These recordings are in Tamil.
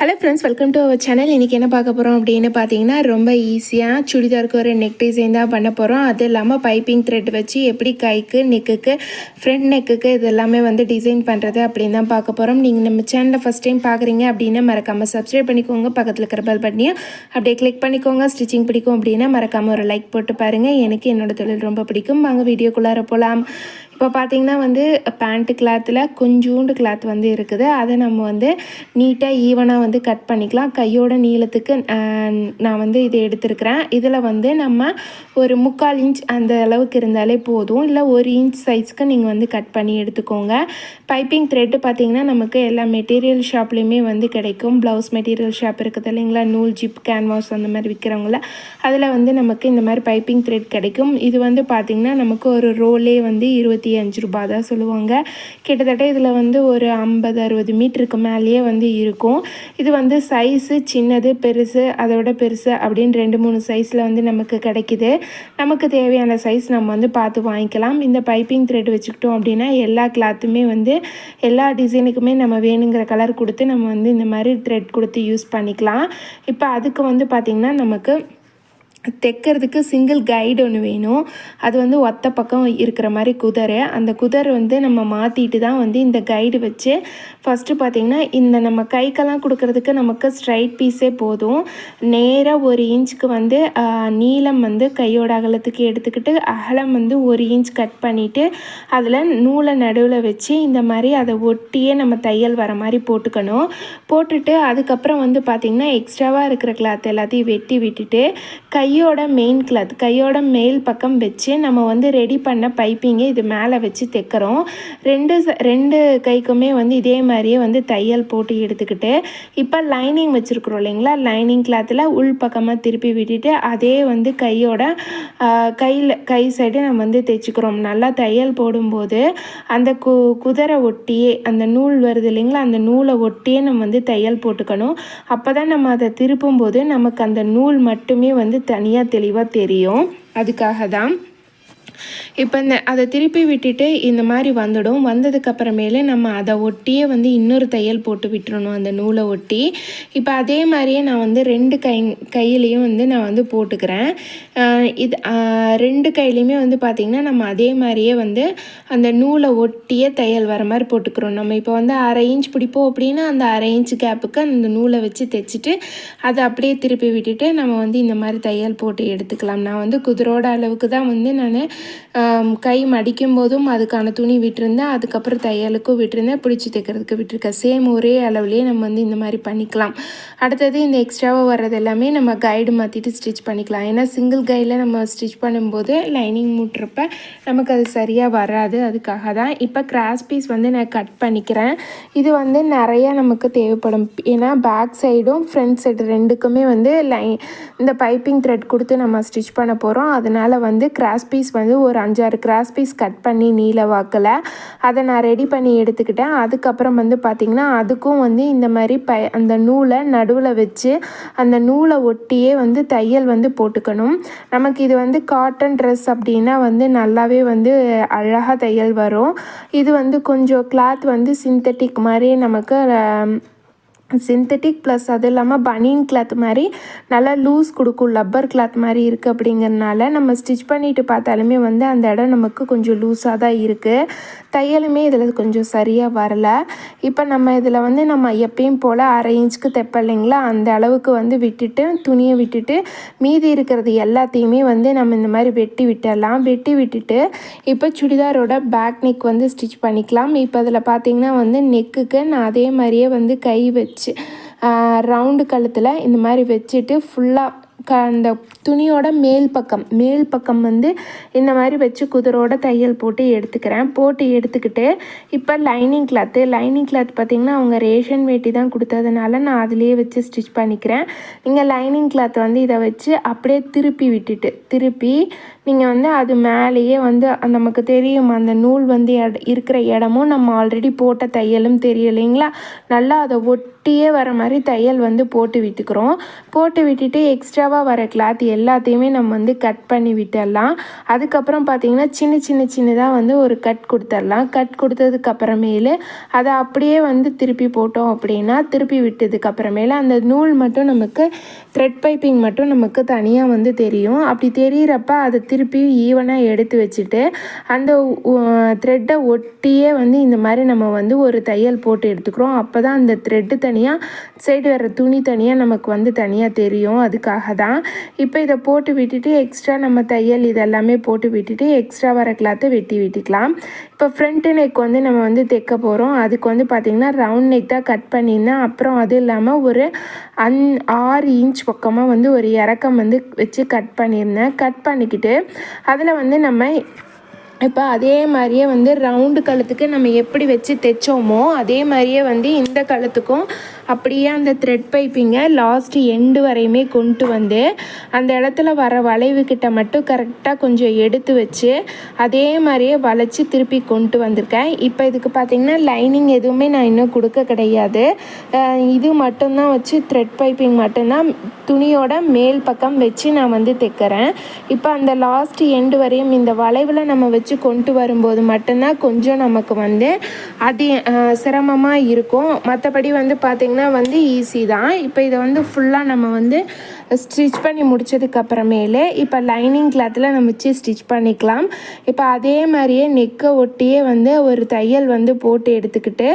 Hello friends welcome to our channel இன்றைக்கி என்ன பார்க்க போகிறோம் அப்படின்னு பார்த்தீங்கன்னா ரொம்ப ஈஸியாக சுடிதாருக்கு ஒரு நெக் டிசைன் தான் பண்ண போகிறோம் அது இல்லாமல் பைப்பிங் த்ரெட் வச்சு எப்படி கைக்கு நெக்குக்கு ஃப்ரண்ட் நெக்குக்கு இது எல்லாமே வந்து டிசைன் பண்ணுறது அப்படின்னு தான் பார்க்க போகிறோம் நீங்கள் நம்ம சேனலை ஃபஸ்ட் டைம் பார்க்குறீங்க அப்படின்னா மறக்காமல் சப்ஸ்கிரைப் பண்ணிக்கோங்க. பக்கத்தில் இருக்கிற பெல் அப்படியே கிளிக் பண்ணிக்கோங்க. ஸ்டிச்சிங் பிடிக்கும் அப்படின்னா மறக்காமல் ஒரு லைக் போட்டு பாருங்கள் எனக்கு என்னோட தொழில் ரொம்ப பிடிக்கும். வாங்க வீடியோக்குள்ளார போகலாம் இப்போ பார்த்தீங்கன்னா வந்து பேண்ட்டு கிளாத்தில் கொஞ்சோண்டு கிளாத் வந்து இருக்குது. அதை நம்ம வந்து நீட்டாக ஈவனாக வந்து கட் பண்ணிக்கலாம். கையோட நீளத்துக்கு நான் வந்து இதை எடுத்துருக்கிறேன். இதில் வந்து நம்ம ஒரு முக்கால் இன்ச் அந்த அளவுக்கு இருந்தாலே போதும். இல்லை ஒரு இன்ச் சைஸ்க்கு நீங்கள் வந்து கட் பண்ணி எடுத்துக்கோங்க. பைப்பிங் த்ரெட்டு பார்த்தீங்கன்னா நமக்கு எல்லா மெட்டீரியல் ஷாப்லேயுமே வந்து கிடைக்கும். ப்ளவுஸ் மெட்டீரியல் ஷாப் இருக்குது இல்லைங்களா? நூல் ஜிப் கேன்வாஸ் அந்த மாதிரி விற்கிறவங்கள. அதில் வந்து நமக்கு இந்த மாதிரி பைப்பிங் த்ரெட் கிடைக்கும். இது வந்து பார்த்திங்கன்னா நமக்கு ஒரு ரோலே வந்து இருபத்தி அஞ்சு ரூபா தான் சொல்லுவாங்க. கிட்டத்தட்ட இதில் வந்து ஒரு ஐம்பது அறுபது மீட்டருக்கு மேலேயே வந்து இருக்கும். இது வந்து சைஸு சின்னது பெருசு அதோட பெருசு அப்படின்னு ரெண்டு மூணு சைஸில் வந்து நமக்கு கிடைக்குது. நமக்கு தேவையான சைஸ் நம்ம வந்து பார்த்து வாங்கிக்கலாம். இந்த பைப்பிங் த்ரெட் வச்சுக்கிட்டோம் அப்படின்னா எல்லா கிளாத்துமே வந்து எல்லா டிசைனுக்குமே நம்ம வேணுங்கிற கலர் கொடுத்து நம்ம வந்து இந்த மாதிரி த்ரெட் கொடுத்து யூஸ் பண்ணிக்கலாம். இப்போ அதுக்கு வந்து பார்த்திங்கன்னா நமக்கு தைக்கிறதுக்கு சிங்கிள் கைடு ஒன்று வேணும். அது வந்து ஒத்த பக்கம் இருக்கிற மாதிரி குதிரை. அந்த குதிரை வந்து நம்ம மாற்றிட்டு தான் வந்து இந்த கைடு வச்சு ஃபஸ்ட்டு பார்த்திங்கன்னா இந்த நம்ம கைக்கெல்லாம் கொடுக்கறதுக்கு நமக்கு ஸ்ட்ரைட் பீஸே போதும். நேராக ஒரு இன்ச்சுக்கு வந்து நீளம் வந்து கையோட அகலத்துக்கு எடுத்துக்கிட்டு அகலம் வந்து ஒரு இன்ச் கட் பண்ணிவிட்டு அதில் நூலை நடுவில் வச்சு இந்த மாதிரி அதை ஒட்டியே நம்ம தையல் வர மாதிரி போட்டுக்கணும். போட்டுட்டு அதுக்கப்புறம் வந்து பார்த்திங்கன்னா எக்ஸ்ட்ராவாக இருக்கிற கிளாத் எல்லாத்தையும் வெட்டி விட்டுட்டு கை கையோட மெயின் கிளாத் கையோட மேல் பக்கம் வச்சு நம்ம வந்து ரெடி பண்ண பைப்பிங்கை இது மேலே வச்சு தைக்கிறோம். ரெண்டு ச- ரெண்டு கைக்குமே வந்து இதே மாதிரியே வந்து தையல் போட்டு எடுத்துக்கிட்டு இப்போ லைனிங் வச்சுருக்குறோம் இல்லைங்களா? லைனிங் கிளாத்தில் உள் பக்கமாக திருப்பி விட்டுட்டு அதே வந்து கையோட கையில் கை சைடு நம்ம வந்து தைச்சிக்கிறோம். நல்லா தையல் போடும்போது அந்த கு குதிரை ஒட்டியே அந்த நூல் வருது இல்லைங்களா? அந்த நூலை ஒட்டியே நம்ம வந்து தையல் போட்டுக்கணும். அப்போ தான் நம்ம அதை திருப்பும்போது நமக்கு அந்த நூல் மட்டுமே வந்து த தனியாக தெளிவாக தெரியும். அதுக்காக தான் இப்போ இந்த அதை திருப்பி விட்டுட்டு இந்த மாதிரி வந்துடும். வந்ததுக்கு அப்புறமேலே நம்ம அதை ஒட்டியே வந்து இன்னொரு தையல் போட்டு விட்டுறணும் அந்த நூலை ஒட்டி. இப்போ அதே மாதிரியே நான் வந்து ரெண்டு கை கையிலையும் வந்து நான் வந்து போட்டுக்கிறேன். இது ரெண்டு கையிலையுமே வந்து பார்த்திங்கன்னா நம்ம அதே மாதிரியே வந்து அந்த நூலை ஒட்டியே தையல் வர மாதிரி போட்டுக்கிறோம். நம்ம இப்போ வந்து அரை இன்ச் பிடிப்போம் அப்படின்னா அந்த அரை இன்ச் கேப்புக்கு அந்த நூலை வச்சு தைச்சிட்டு அதை அப்படியே திருப்பி விட்டுட்டு நம்ம வந்து இந்த மாதிரி தையல் போட்டு எடுத்துக்கலாம். நான் வந்து குதிரோட அளவுக்கு தான் வந்து நான் கை மடிக்கும் போதும் அதுக்கான துணி விட்டுருந்தேன். அதுக்கப்புறம் தையலுக்கும் விட்டுருந்தேன். பிடிச்சி தைக்கிறதுக்கு விட்டுருக்கேன். சேம் ஒரே அளவுலேயே நம்ம வந்து இந்த மாதிரி பண்ணிக்கலாம். அடுத்தது இந்த எக்ஸ்ட்ராவாக வர்றது எல்லாமே நம்ம கைடு மாற்றிட்டு ஸ்டிச் பண்ணிக்கலாம். ஏன்னா சிங்கிள் கைடில் நம்ம ஸ்டிச் பண்ணும்போது லைனிங் மூட்டுறப்ப நமக்கு அது சரியாக வராது. அதுக்காக தான் இப்போ கிராஸ் பீஸ் வந்து நான் கட் பண்ணிக்கிறேன். இது வந்து நிறையா நமக்கு தேவைப்படும். ஏன்னா பேக் சைடும் ஃப்ரண்ட் சைடு ரெண்டுக்குமே வந்து லை இந்த பைப்பிங் த்ரெட் கொடுத்து நம்ம ஸ்டிச் பண்ண போகிறோம் அதனால் வந்து கிராஸ் பீஸ் வந்து ஒரு அஞ்சாறு கிராஸ் பீஸ் கட் பண்ணி நீல வாக்கில் அதை நான் ரெடி பண்ணி எடுத்துக்கிட்டேன். அதுக்கப்புறம் வந்து பார்த்திங்கன்னா அதுக்கும் வந்து இந்த மாதிரி ப அந்த நூலை நடுவில் வச்சு அந்த நூலை ஒட்டியே வந்து தையல் வந்து போட்டுக்கணும். நமக்கு இது வந்து காட்டன் ட்ரெஸ் அப்படின்னா வந்து நல்லாவே வந்து அழகாக தையல் வரும். இது வந்து கொஞ்சம் கிளாத் வந்து சிந்தட்டிக் மாதிரி நமக்கு சிந்தட்டிக் ப்ளஸ் அது இல்லாமல் பனியன் கிளாத் மாதிரி நல்லா லூஸ் கொடுக்கும் லப்பர் கிளாத் மாதிரி இருக்குது அப்படிங்கிறனால நம்ம ஸ்டிச் பண்ணிட்டு பார்த்தாலுமே வந்து அந்த இடம் நமக்கு கொஞ்சம் லூஸாக தான் இருக்குது தையலுமே இதில் கொஞ்சம் சரியாக வரல. இப்போ நம்ம இதில் வந்து நம்ம எப்பயும் போல் அரை இன்ச்சுக்கு தைப்போம் இல்லைங்களா? அந்த அளவுக்கு வந்து விட்டுட்டு துணியை விட்டுட்டு மீதி இருக்கிறது எல்லாத்தையுமே வந்து நம்ம இந்த மாதிரி வெட்டி விட்டுடலாம். வெட்டி விட்டுட்டு இப்போ சுடிதாரோட பேக் நெக் வந்து ஸ்டிச் பண்ணிக்கலாம். இப்போ அதில் பார்த்தீங்கன்னா வந்து நெக்குக்கு நான் அதே மாதிரியே வந்து கை வச்சு ரவுண்டு கழுத்தில் இந்த மாதிரி வச்சுட்டு ஃபுல்லாக க அந்த துணியோட மேல் பக்கம் மேல் பக்கம் வந்து இந்த மாதிரி வச்சு குதிரோட தையல் போட்டு எடுத்துக்கிறேன். போட்டு எடுத்துக்கிட்டு இப்போ லைனிங் கிளாத்து லைனிங் கிளாத் பார்த்திங்கன்னா அவங்க ரேஷன் வேட்டி தான் கொடுத்ததுனால நான் அதிலேயே வச்சு ஸ்டிச் பண்ணிக்கிறேன். நீங்கள் லைனிங் கிளாத் வந்து இதை வச்சு அப்படியே திருப்பி விட்டுட்டு திருப்பி நீங்கள் வந்து அது மேலேயே வந்து நமக்கு தெரியும் அந்த நூல் வந்து எட இருக்கிற இடமும் நம்ம ஆல்ரெடி போட்ட தையலும் தெரியும் இல்லைங்களா? நல்லா அதை ஒட்டியே வர மாதிரி தையல் வந்து போட்டு விட்டுக்கிறோம். போட்டு விட்டுட்டு எக்ஸ்ட்ராவாக வர கிளாத் எல்லாத்தையுமே நம்ம வந்து கட் பண்ணி விட்டுடலாம். அதுக்கப்புறம் பார்த்திங்கன்னா சின்ன சின்ன சின்னதாக வந்து ஒரு கட் கொடுத்துடலாம். கட் கொடுத்ததுக்கப்புறமேலு அதை அப்படியே வந்து திருப்பி போட்டோம் அப்படின்னா திருப்பி விட்டதுக்கப்புறமேலு அந்த நூல் மட்டும் நமக்கு த்ரெட் பைப்பிங் மட்டும் நமக்கு தனியாக வந்து தெரியும். அப்படி தெரியிறப்ப அதை திருப்பி ஈவனாக எடுத்து வச்சுட்டு அந்த த்ரெட்டை ஒட்டியே வந்து இந்த மாதிரி நம்ம வந்து ஒரு தையல் போட்டு எடுத்துக்கிறோம். அப்போ தான் அந்த த்ரெட்டு தனியாக சைடு வர துணி தனியாக நமக்கு வந்து தனியாக தெரியும். அதுக்காக தான். இப்போ இதை போட்டு விட்டுட்டு எக்ஸ்ட்ரா நம்ம தையல் இதெல்லாமே போட்டு விட்டுட்டு எக்ஸ்ட்ரா வர கிளாத்தை வெட்டி விட்டுக்கலாம். இப்போ ஃப்ரண்ட்டு நெக் வந்து நம்ம வந்து தைக்க போகிறோம் அதுக்கு வந்து பார்த்திங்கன்னா ரவுண்ட் நெக் தான் கட் பண்ணியிருந்தேன். அப்புறம் அது இல்லாமல் ஒரு அன் ஆறு இன்ச் பக்கமாக வந்து ஒரு இறக்கம் வந்து வச்சு கட் பண்ணியிருந்தேன். கட் பண்ணிக்கிட்டு அதில் வந்து நம்ம இப்போ அதே மாதிரியே வந்து ரவுண்டு கழுத்துக்கு நம்ம எப்படி வச்சு தைச்சோமோ அதே மாதிரியே வந்து இந்த கழுத்துக்கும் அப்படியே அந்த த்ரெட் பைப்பிங்கை லாஸ்ட் எண்டு வரையுமே கொண்டு வந்து அந்த இடத்துல வர வளைவு கிட்ட மட்டும் கரெக்டாக கொஞ்சம் எடுத்து வச்சு அதே மாதிரியே வளைச்சி திருப்பி கொண்டு வந்திருக்கேன். இப்போ இதுக்கு பார்த்திங்கன்னா லைனிங் எதுவுமே நான் இன்னும் கொடுக்க கிடையாது. இது மட்டும்தான் வச்சு த்ரெட் பைப்பிங் மட்டும்தான் துணியோட மேல் பக்கம் வச்சு நான் வந்து தைக்கிறேன். இப்போ அந்த லாஸ்ட் எண்டு வரையும் இந்த வளைவில் நம்ம வச்சு கொண்டு வரும்போது மட்டும்தான் கொஞ்சம் நமக்கு வந்து அதி சிரமமாக இருக்கும். மற்றபடி வந்து பார்த்திங்கன்னா வந்து ஈஸி தான். இப்போ இதை வந்து ஃபுல்லாக நம்ம வந்து ஸ்டிச் பண்ணி முடிச்சதுக்கு அப்புறமேலே இப்போ லைனிங் கிளாத்தில் நம்ம வச்சு ஸ்டிச் பண்ணிக்கலாம். இப்போ அதே மாதிரியே நெக்கை ஒட்டியே வந்து ஒரு தையல் வந்து போட்டு எடுத்துக்கிட்டு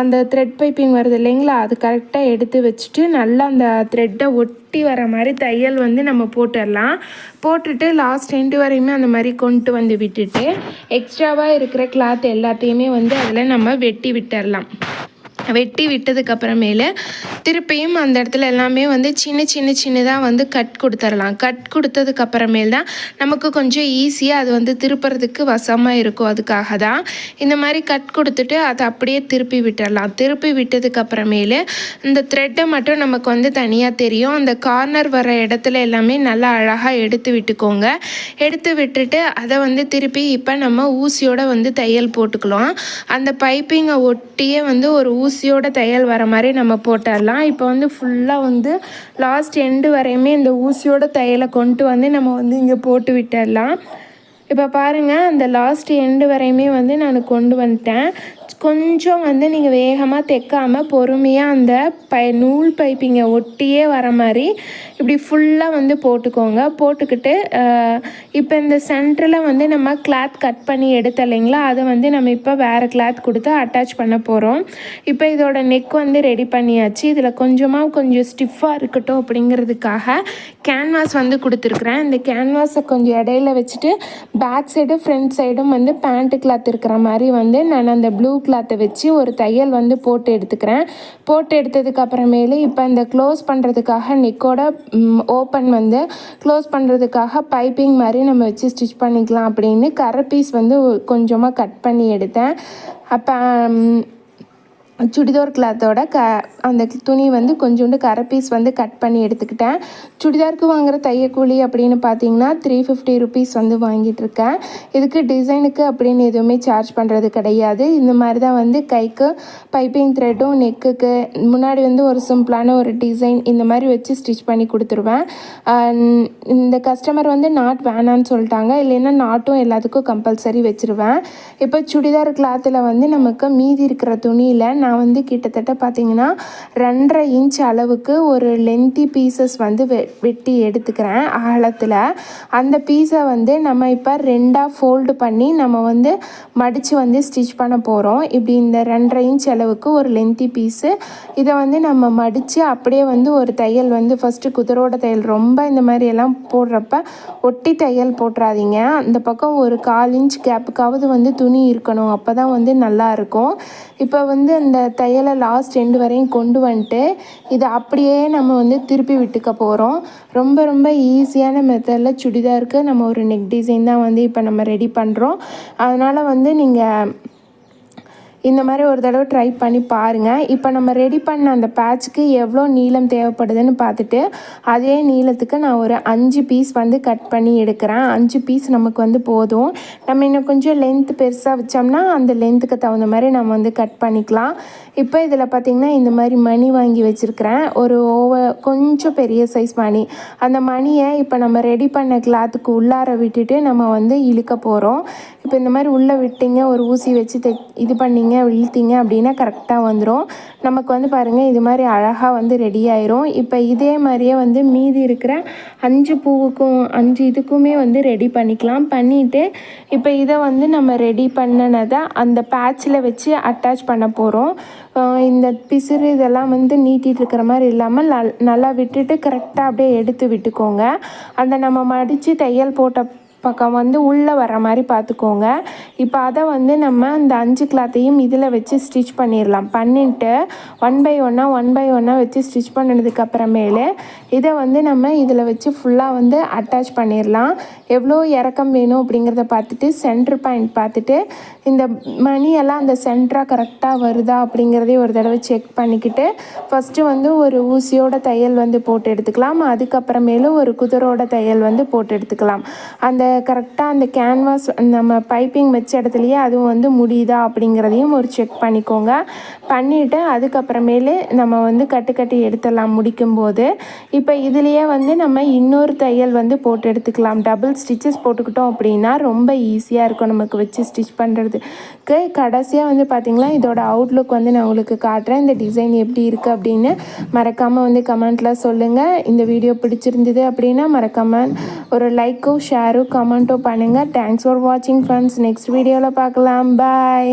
அந்த த்ரெட் பைப்பிங் வருது இல்லைங்களா? அது கரெக்டாக எடுத்து வச்சுட்டு நல்லா அந்த த்ரெட்டை ஒட்டி வர மாதிரி தையல் வந்து நம்ம போட்டுடலாம். போட்டுட்டு லாஸ்ட் எண்டு வரையுமே அந்த மாதிரி கொண்டு வந்து விட்டுட்டு எக்ஸ்ட்ராவாக இருக்கிற கிளாத் எல்லாத்தையுமே வந்து அதில் நம்ம வெட்டி விட்டுறலாம் வெட்டி விட்டதுக்கப்புறமேல திருப்பியும் அந்த இடத்துல எல்லாமே வந்து சின்ன சின்ன சின்னதாக வந்து கட் கொடுத்துடலாம் கட் கொடுத்ததுக்கு தான் நமக்கு கொஞ்சம் ஈஸியாக அது வந்து திருப்புறதுக்கு வசமாக இருக்கும். அதுக்காக தான் இந்த மாதிரி கட் கொடுத்துட்டு அதை அப்படியே திருப்பி விட்டுடலாம் திருப்பி விட்டதுக்கப்புறமேலு இந்த த்ரெட்டை மட்டும் நமக்கு வந்து தனியாக தெரியும். அந்த கார்னர் வர இடத்துல எல்லாமே நல்லா அழகாக எடுத்து விட்டுக்கோங்க. எடுத்து விட்டுட்டு அதை வந்து திருப்பி இப்போ நம்ம ஊசியோட வந்து தையல் போட்டுக்கலாம். அந்த பைப்பிங்கை ஒட்டியே வந்து ஒரு ஊசி ஊசியோட தையல் வர மாதிரி நம்ம போட்டுடலாம் இப்போ வந்து ஃபுல்லாக வந்து லாஸ்ட் எண்டு வரையுமே இந்த ஊசியோட தையலை கொண்டு வந்து நம்ம வந்து இங்கே போட்டு விட்டுடலாம் இப்போ பாருங்கள் அந்த லாஸ்ட் எண்டு வரையுமே வந்து நான் கொண்டு வந்துட்டேன். கொஞ்சம் வந்து நீங்கள் வேகமாக தைக்காமல் பொறுமையாக அந்த பை நூல் பைப்பிங்கை ஒட்டியே வர மாதிரி இப்படி ஃபுல்லாக வந்து போட்டுக்கோங்க. போட்டுக்கிட்டு இப்போ இந்த சென்டரில் வந்து நம்ம கிளாத் கட் பண்ணி எடுத்த இல்லைங்களா? அதை வந்து நம்ம இப்போ வேறு கிளாத் கொடுத்து அட்டாச் பண்ண போகிறோம் இப்போ இதோட நெக் வந்து ரெடி பண்ணியாச்சு. இதில் கொஞ்சமாக கொஞ்சம் ஸ்டிஃபாக இருக்கட்டும் அப்படிங்கிறதுக்காக கேன்வாஸ் வந்து கொடுத்துருக்குறேன். இந்த கேன்வாஸை கொஞ்சம் இடையில வச்சுட்டு பேக் சைடு ஃப்ரண்ட் சைடும் வந்து பேண்ட்டு கிளாத் இருக்கிற மாதிரி வந்து நான் அந்த ப்ளூ கிளாத்தை வச்சு ஒரு தையல் வந்து போட்டு எடுத்துக்கிறேன். போட்டு எடுத்ததுக்கப்புறமேலு இப்போ இந்த க்ளோஸ் பண்ணுறதுக்காக நிக்கோட ஓப்பன் வந்து க்ளோஸ் பண்ணுறதுக்காக பைப்பிங் மாதிரி நம்ம வச்சு ஸ்டிச் பண்ணிக்கலாம் அப்படின்னு கரை பீஸ் வந்து கொஞ்சமாக கட் பண்ணி எடுத்தேன். அப்போ சுடிதார் கிளாத்தோட க அந்த துணி வந்து கொஞ்சோண்டு கரை பீஸ் வந்து கட் பண்ணி எடுத்துக்கிட்டேன். சுடிதாருக்கு வாங்குகிற தையக்கூலி அப்படின்னு பார்த்தீங்கன்னா த்ரீ ஃபிஃப்டி ருபீஸ் வந்து வாங்கிட்டுருக்கேன் இதுக்கு டிசைனுக்கு அப்படின்னு எதுவுமே சார்ஜ் பண்ணுறது கிடையாது. இந்த மாதிரி தான் வந்து கைக்கு பைப்பிங் த்ரெட்டும் நெக்குக்கு முன்னாடி வந்து ஒரு சிம்பிளான ஒரு டிசைன் இந்த மாதிரி வச்சு ஸ்டிச் பண்ணி கொடுத்துருவேன். இந்த கஸ்டமர் வந்து நாட் வேணான்னு சொல்லிட்டாங்க. இல்லைன்னா நாட்டும் எல்லாத்துக்கும் கம்பல்சரி வச்சுருவேன். இப்போ சுடிதார் கிளாத்தில் வந்து நமக்கு மீதி இருக்கிற துணியில் நான் நான் வந்து கிட்டத்தட்ட பார்த்தீங்கன்னா ரெண்டரை இன்ச் அளவுக்கு ஒரு லென்த்தி பீசஸ் வந்து வெ வெட்டி எடுத்துக்கிறேன் ஆழத்தில். அந்த பீஸை வந்து நம்ம இப்போ ரெண்டாக ஃபோல்டு பண்ணி நம்ம வந்து மடித்து வந்து ஸ்டிச் பண்ண போகிறோம் இப்படி இந்த ரெண்டரை இன்ச் அளவுக்கு ஒரு லென்த்தி பீஸு இதை வந்து நம்ம மடித்து அப்படியே வந்து ஒரு தையல் வந்து ஃபஸ்ட்டு குதிரோட தையல் ரொம்ப இந்த மாதிரி எல்லாம் போடுறப்ப ஒட்டி தையல் போட்டுறாதீங்க. அந்த பக்கம் ஒரு கால் இன்ச் கேப்புக்காவது வந்து துணி இருக்கணும். அப்போ தான் வந்து நல்லா இருக்கும். இப்போ வந்து அந்த தையலை லாஸ்ட் எண்டு வரையும் கொண்டு வந்துட்டு இதை அப்படியே நம்ம வந்து திருப்பி விட்டுக்க போகிறோம் ரொம்ப ரொம்ப ஈஸியான மெத்தடில் சுடிதாருக்கு நம்ம ஒரு நெக் டிசைன் தான் வந்து இப்போ நம்ம ரெடி பண்ணுறோம் அதனால் வந்து நீங்கள் இந்த மாதிரி ஒரு தடவை ட்ரை பண்ணி பாருங்கள் இப்போ நம்ம ரெடி பண்ண அந்த பேட்ச்க்கு எவ்வளோ நீளம் தேவைப்படுதுன்னு பார்த்துட்டு அதே நீளத்துக்கு நான் ஒரு அஞ்சு பீஸ் வந்து கட் பண்ணி எடுக்கிறேன். அஞ்சு பீஸ் நமக்கு வந்து போதும். நம்ம இன்னும் கொஞ்சம் லென்த் பெருசாக வச்சோம்னா அந்த லென்த்துக்கு தகுந்த மாதிரி நம்ம வந்து கட் பண்ணிக்கலாம். இப்போ இதில் பார்த்திங்கன்னா இந்த மாதிரி மணி வாங்கி வச்சுருக்கிறேன். ஒரு ஓவர் கொஞ்சம் பெரிய சைஸ் மணி. அந்த மணியை இப்போ நம்ம ரெடி பண்ண கிளாத்துக்கு உள்ளார விட்டுட்டு நம்ம வந்து இழுக்க போகிறோம் இப்போ இந்த மாதிரி உள்ளே விட்டீங்க ஒரு ஊசி வச்சு தை இது பண்ணிங்க இழுத்தீங்க அப்படின்னா கரெக்டாக வந்துடும் நமக்கு வந்து பாருங்கள் இது மாதிரி அழகாக வந்து ரெடி ஆயிரும். இப்போ இதே மாதிரியே வந்து மீதி இருக்கிற அஞ்சு பூவுக்கும் அஞ்சு இதுக்குமே வந்து ரெடி பண்ணிக்கலாம். பண்ணிவிட்டு இப்போ இதை வந்து நம்ம ரெடி பண்ணினதை அந்த பேட்சில் வச்சு அட்டாச் பண்ண போகிறோம் இந்த பிசிறு இதெல்லாம் வந்து நீட்டிகிட்டு இருக்கிற மாதிரி இல்லாமல் நல் நல்லா விட்டுட்டு கரெக்டாக அப்படியே எடுத்து விட்டுக்கோங்க. அந்த நம்ம மடித்து தையல் போட்ட பக்கம் வந்து உள்ளே வர மாதிரி பார்த்துக்கோங்க. இப்போ அதை வந்து நம்ம இந்த அஞ்சு கிளாத்தையும் இதில் வச்சு ஸ்டிச் பண்ணிடலாம். பண்ணிவிட்டு ஒன் பை ஒன்னாக ஒன் பை ஒன்னாக வச்சு ஸ்டிச் பண்ணினதுக்கப்புறமேலு இதை வந்து நம்ம இதில் வச்சு ஃபுல்லாக வந்து அட்டாச் பண்ணிடலாம். எவ்வளோ இறக்கம் வேணும் அப்படிங்கிறத பார்த்துட்டு சென்ட்ரு பாயிண்ட் பார்த்துட்டு இந்த மணியெல்லாம் அந்த சென்டராக கரெக்டாக வருதா அப்படிங்கிறதையும் ஒரு தடவை செக் பண்ணிக்கிட்டு ஃபஸ்ட்டு வந்து ஒரு ஊசியோட தையல் வந்து போட்டு எடுத்துக்கலாம். அதுக்கப்புறமேலு ஒரு குதிரோட தையல் வந்து போட்டு எடுத்துக்கலாம். அந்த கரெக்டாக அந்த கேன்வாஸ் நம்ம பைப்பிங் வச்ச இடத்துலையே அதுவும் வந்து முடியுதா அப்படிங்கிறதையும் ஒரு செக் பண்ணிக்கோங்க. பண்ணிவிட்டு அதுக்கப்புறமேலு நம்ம வந்து கட்டு கட்டி எடுத்துடலாம் முடிக்கும்போது. இப்போ இதுலேயே வந்து நம்ம இன்னொரு தையல் வந்து போட்டு எடுத்துக்கலாம். டபுள் ஸ்டிச்சஸ் போட்டுக்கிட்டோம் அப்படின்னா ரொம்ப ஈஸியாக இருக்கும் நமக்கு வச்சு ஸ்டிச் பண்ணுறதுக்கு கடைசியாக வந்து பார்த்திங்களா இதோட அவுட்லுக் வந்து நான் உங்களுக்கு காட்டுறேன். இந்த டிசைன் எப்படி இருக்குது அப்படின்னு மறக்காமல் வந்து கமெண்ட்டில் சொல்லுங்கள் இந்த வீடியோ பிடிச்சிருந்தது அப்படின்னா மறக்காமல் ஒரு லைக்கும் ஷேரும் கமெண்ட்டும் பண்ணுங்கள் தேங்க்ஸ் ஃபார் வாட்சிங் ஃப்ரெண்ட்ஸ் நெக்ஸ்ட் வீடியோவில் பார்க்கலாம். பாய்